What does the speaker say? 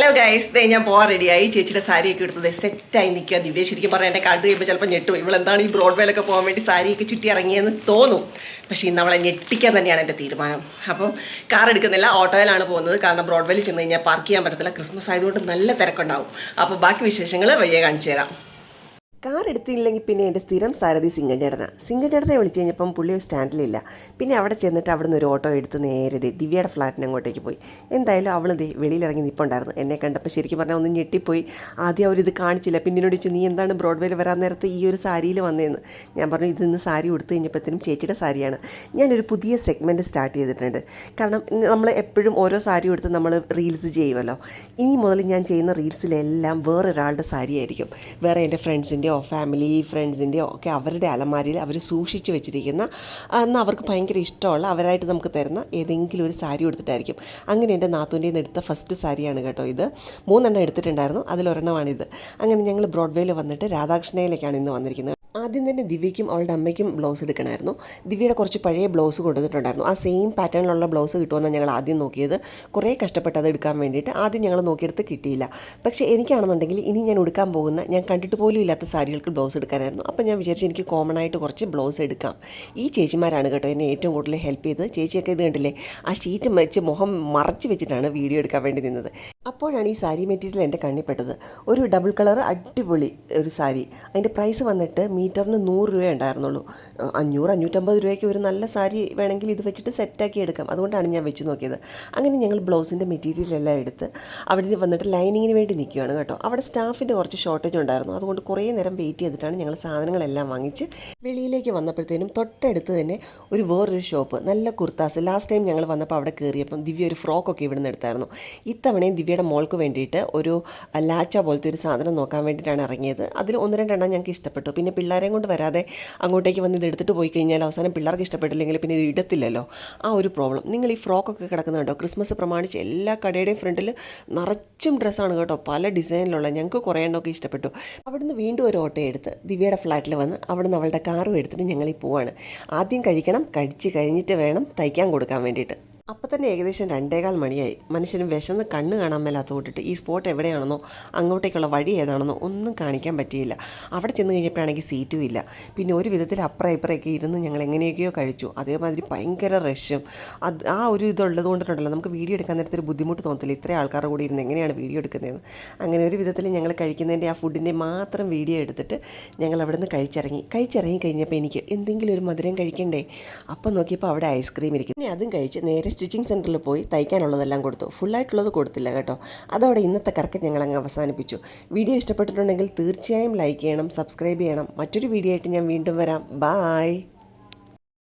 Hello guys ദേ ഞാൻ പോകാൻ റെഡിയായി ചേച്ചിയുടെ സാരിയൊക്കെ എടുത്തത് സെറ്റായി നിൽക്കുക ദിവ്യ ശരിക്കും പറഞ്ഞാൽ എന്റെ കണ്ടു കഴിയുമ്പോൾ ചിലപ്പോൾ ഞെട്ടും. ഇവളെന്താണ് ഈ ബ്രോഡ്വേയിലൊക്കെ പോകാൻ വേണ്ടി സാരിയൊക്കെ ചുറ്റി ഇറങ്ങിയെന്ന് തോന്നും. പക്ഷേ ഇന്ന് അവളെ ഞെട്ടിക്കാൻ തന്നെയാണ് എന്റെ തീരുമാനം. അപ്പം കാർ എടുക്കുന്നില്ല ഓട്ടോയിലാണ് പോകുന്നത്. കാരണം ബ്രോഡ്വേയിൽ ചെന്ന് കഴിഞ്ഞാൽ പാർക്ക് ചെയ്യാൻ പറ്റത്തില്ല. ക്രിസ്മസ് ആയതുകൊണ്ട് നല്ല തിരക്കുണ്ടാവും. അപ്പോൾ ബാക്കി വിശേഷങ്ങൾ വഴിയെ കാണിച്ചു തരാം. കാർ എടുത്തില്ലെങ്കിൽ പിന്നെ എന്റെ സ്ഥിരം സാരഥി സിംഗഞ്ചേട്ടനാണ് സിംഗഞ്ചേട്ടനെ വിളിച്ചു കഴിഞ്ഞപ്പം പുള്ളി സ്റ്റാൻഡിലില്ല. പിന്നെ അവിടെ ചെന്നിട്ട് അവിടുന്ന് ഒരു ഓട്ടോ എടുത്ത് നേരെ ദിവ്യയുടെ ഫ്ലാറ്റിന് അങ്ങോട്ടേക്ക് പോയി. എന്തായാലും അവൾ ദേ വെളിയിലിറങ്ങി നിൽപ്പുണ്ടായിരുന്നു എന്നെ കണ്ടപ്പോൾ ശരിക്കും പറഞ്ഞാൽ ഒന്ന് ഞെട്ടിപ്പോയി. ആദ്യം അവരിത് കാണിച്ചില്ല. പിന്നെ ചോദിച്ചു നീ എന്താണ് ബ്രോഡ്വേയിൽ വരാൻ നേരത്ത് ഈ ഒരു സാരിയിൽ വന്നതെന്ന് ഞാൻ പറഞ്ഞു ഇതിന്ന് സാരി കൊടുത്തു കഴിഞ്ഞപ്പോഴത്തേനും ചേച്ചിയുടെ സാരിയാണ്. ഞാനൊരു പുതിയ സെഗ്മെന്റ് സ്റ്റാർട്ട് ചെയ്തിട്ടുണ്ട്. കാരണം നമ്മൾ എപ്പോഴും ഓരോ സാരി കൊടുത്ത് നമ്മൾ റീൽസ് ചെയ്യുമല്ലോ. ഇനി മുതൽ ഞാൻ ചെയ്യുന്ന റീൽസിലെല്ലാം വേറൊരാളുടെ സാരിയായിരിക്കും വേറെ എന്റെ ഫ്രണ്ട്സിന്റെയോ ഫാമിലി ഫ്രണ്ട്സിന്റെയോ ഒക്കെ അവരുടെ അലമാരിയിൽ അവർ സൂക്ഷിച്ച് വെച്ചിരിക്കുന്ന എന്നാൽ അവർക്ക് ഭയങ്കര ഇഷ്ടമുള്ള അവരായിട്ട് നമുക്ക് തരുന്ന ഏതെങ്കിലും ഒരു സാരി എടുത്തിട്ടായിരിക്കും അങ്ങനെ എന്റെ നാത്തൂന്റെ നിന്ന് എടുത്ത ഫസ്റ്റ് സാരിയാണ് കേട്ടോ ഇത്. മൂന്നെണ്ണം എടുത്തിട്ടുണ്ടായിരുന്നു. അതിലൊരെണ്ണമാണിത്. അങ്ങനെ ഞങ്ങൾ ബ്രോഡ്വേയിൽ വന്നിട്ട് രാധാകൃഷ്ണയിലേക്കാണ് ഇന്ന് വന്നിരിക്കുന്നത്. ആദ്യം തന്നെ ദിവ്യയ്ക്കും അവളുടെ അമ്മയ്ക്കും ബ്ലൗസ് എടുക്കണമായിരുന്നു. ദിവ്യയുടെ കുറച്ച് പഴയ ബ്ലൗസ് കൊടുത്തിട്ടുണ്ടായിരുന്നു ആ സെയിം പാറ്റേണിലുള്ള ബ്ലൗസ് കിട്ടുമെന്നാണ് ഞങ്ങൾ ആദ്യം നോക്കിയത്. കുറേ കഷ്ടപ്പെട്ട് അത് എടുക്കാൻ വേണ്ടിയിട്ട് ആദ്യം ഞങ്ങൾ നോക്കിയെടുത്ത് കിട്ടിയില്ല. പക്ഷേ എനിക്കാണെന്നുണ്ടെങ്കിൽ ഇനി ഞാൻ എടുക്കാൻ പോകുന്ന ഞാൻ കണ്ടിട്ട് പോലും ഇല്ലാത്ത സാരികൾക്ക് ബ്ലൗസ് എടുക്കാനായിരുന്നു. അപ്പോൾ ഞാൻ വിചാരിച്ചു എനിക്ക് കോമൺ ആയിട്ട് കുറച്ച് ബ്ലൗസ് എടുക്കാം. ഈ ചേച്ചിമാരാണ് കേട്ടോ എന്നെ ഏറ്റവും കൂടുതൽ ഹെൽപ്പ് ചെയ്തത്. ചേച്ചിയൊക്കെ ഇത് കണ്ടില്ലേ? ആ ഷീറ്റ് വെച്ച് മുഖം മറച്ച് വെച്ചിട്ടാണ് വീഡിയോ എടുക്കാൻ വേണ്ടി നിന്നത്. അപ്പോഴാണ് ഈ സാരി മെറ്റീരിയൽ എന്റെ കണ്ണിപ്പെട്ടത് ഒരു ഡബിൾ കളർ അടിപൊളി ഒരു സാരി. അതിന്റെ പ്രൈസ് വന്നിട്ട് മീറ്ററിന് നൂറ് രൂപ ഉണ്ടായിരുന്നുള്ളൂ. അഞ്ഞൂറ് അഞ്ഞൂറ്റമ്പത് രൂപയ്ക്ക് ഒരു നല്ല സാരി വേണമെങ്കിൽ ഇത് വെച്ചിട്ട് സെറ്റാക്കി എടുക്കാം. അതുകൊണ്ടാണ് ഞാൻ വെച്ച് നോക്കിയത്. അങ്ങനെ ഞങ്ങൾ ബ്ലൗസിന്റെ മെറ്റീരിയൽ എല്ലാം എടുത്ത് അവിടെ വന്നിട്ട് ലൈനിങ്ങിന് വേണ്ടി നിൽക്കുകയാണ് കേട്ടോ. അവിടെ സ്റ്റാഫിന്റെ കുറച്ച് ഷോർട്ടേജ് ഉണ്ടായിരുന്നു. അതുകൊണ്ട് കുറേ നേരം വെയിറ്റ് ചെയ്തിട്ടാണ് ഞങ്ങൾ സാധനങ്ങളെല്ലാം വാങ്ങിച്ച് വെളിയിലേക്ക് വന്നപ്പോഴത്തേനും തൊട്ടടുത്ത് തന്നെ ഒരു വേറൊരു ഷോപ്പ് നല്ല കുർത്താസ്. ലാസ്റ്റ് ടൈം ഞങ്ങൾ വന്നപ്പോൾ അവിടെ കയറിയപ്പം ദിവ്യ ഒരു ഫ്രോക്കൊക്കെ ഇവിടെ നിന്ന് എടുത്തായിരുന്നു. ഇത്തവണയും ദിവ്യയുടെ മോൾക്ക് വേണ്ടിയിട്ട് ഒരു ലാച്ച പോലത്തെ ഒരു സാധനം നോക്കാൻ വേണ്ടിയിട്ടാണ് ഇറങ്ങിയത്. അതിൽ ഒന്ന് രണ്ടെണ്ണം ഞങ്ങൾക്ക് ഇഷ്ടപ്പെട്ടു. പിന്നെ പിള്ളേരെയും കൊണ്ട് വരാതെ അങ്ങോട്ടേക്ക് വന്ന് ഇത് എടുത്തിട്ട് പോയി കഴിഞ്ഞാൽ അവസാനം പിള്ളേർക്ക് ഇഷ്ടപ്പെട്ടില്ലെങ്കിൽ പിന്നെ ഇത് ഇടത്തില്ലല്ലോ. ആ ഒരു പ്രോബ്ലം നിങ്ങൾ ഈ ഫ്രോക്കൊക്കെ കിടക്കുന്നുണ്ടോ ക്രിസ്മസ് പ്രമാണിച്ച് എല്ലാ കടയുടെയും ഫ്രണ്ടിൽ നിറച്ചും ഡ്രസ്സാണ് കേട്ടോ. പല ഡിസൈനിലുള്ള ഞങ്ങൾക്ക് കുറേ എണ്ണമൊക്കെ ഇഷ്ടപ്പെട്ടു. അവിടുന്ന് വീണ്ടും ഒരു ഓട്ടോ എടുത്ത് ദിവ്യയുടെ ഫ്ലാറ്റിൽ വന്ന് അവിടുന്ന് അവളുടെ കാറും എടുത്തിട്ട് ഞങ്ങൾ ഈ പോവാണ്. ആദ്യം കഴിക്കണം കഴിച്ച് കഴിഞ്ഞിട്ട് വേണം തയ്ക്കാൻ കൊടുക്കാൻ വേണ്ടിയിട്ട്. അപ്പം തന്നെ ഏകദേശം രണ്ടേകാൽ മണിയായി. മനുഷ്യന് വിശന്ന് കണ്ണ് കാണാൻ മേലാത്ത കൂട്ടിട്ട് ഈ സ്പോട്ട് എവിടെയാണെന്നോ അങ്ങോട്ടേക്കുള്ള വഴി ഏതാണെന്നോ ഒന്നും കാണിക്കാൻ പറ്റിയില്ല. അവിടെ ചെന്ന് കഴിഞ്ഞപ്പോഴാണെങ്കിൽ സീറ്റും ഇല്ല. പിന്നെ ഒരു വിധത്തിൽ അപ്പുറം ഇപ്പുറമൊക്കെ ഇരുന്ന് ഞങ്ങൾ എങ്ങനെയൊക്കെയോ കഴിച്ചു. അതേമാതിരി ഭയങ്കര റഷും അത് ആ ഒരു ഇതുള്ളത് കൊണ്ടിട്ടുണ്ടല്ലോ. നമുക്ക് വീഡിയോ എടുക്കാൻ നേരത്തെ ഒരു ബുദ്ധിമുട്ട് തോന്നത്തില്ല. ഇത്രയും ആൾക്കാരുടെ കൂടി ഇരുന്ന് എങ്ങനെയാണ് വീഡിയോ എടുക്കുന്നതെന്ന്. അങ്ങനെ ഒരു വിധത്തിൽ ഞങ്ങൾ കഴിക്കുന്നതിന്റെ ആ ഫുഡിന്റെ മാത്രം വീഡിയോ എടുത്തിട്ട് ഞങ്ങൾ അവിടെ നിന്ന് കഴിച്ചിറങ്ങി. കഴിച്ചിറങ്ങി കഴിഞ്ഞപ്പോൾ എനിക്ക് എന്തെങ്കിലും ഒരു മധുരം കഴിക്കണ്ടേ? അപ്പം നോക്കിയപ്പോൾ അവിടെ ഐസ്ക്രീം ഇരിക്കും പിന്നെ അതും കഴിച്ച് നേരെ സ്റ്റിച്ചിങ് സെന്ററിൽ പോയി തയ്ക്കാനുള്ളതെല്ലാം കൊടുത്തു. ഫുള്ളായിട്ടുള്ളത് കൊടുത്തില്ല കേട്ടോ. അതോടെ ഇന്നത്തെ കറക്ക് ഞങ്ങൾ അങ്ങ് അവസാനിപ്പിച്ചു. വീഡിയോ ഇഷ്ടപ്പെട്ടിട്ടുണ്ടെങ്കിൽ തീർച്ചയായും ലൈക്ക് ചെയ്യണം സബ്സ്ക്രൈബ് ചെയ്യണം. മറ്റൊരു വീഡിയോ ആയിട്ട് ഞാൻ വീണ്ടും വരാം. ബായ്.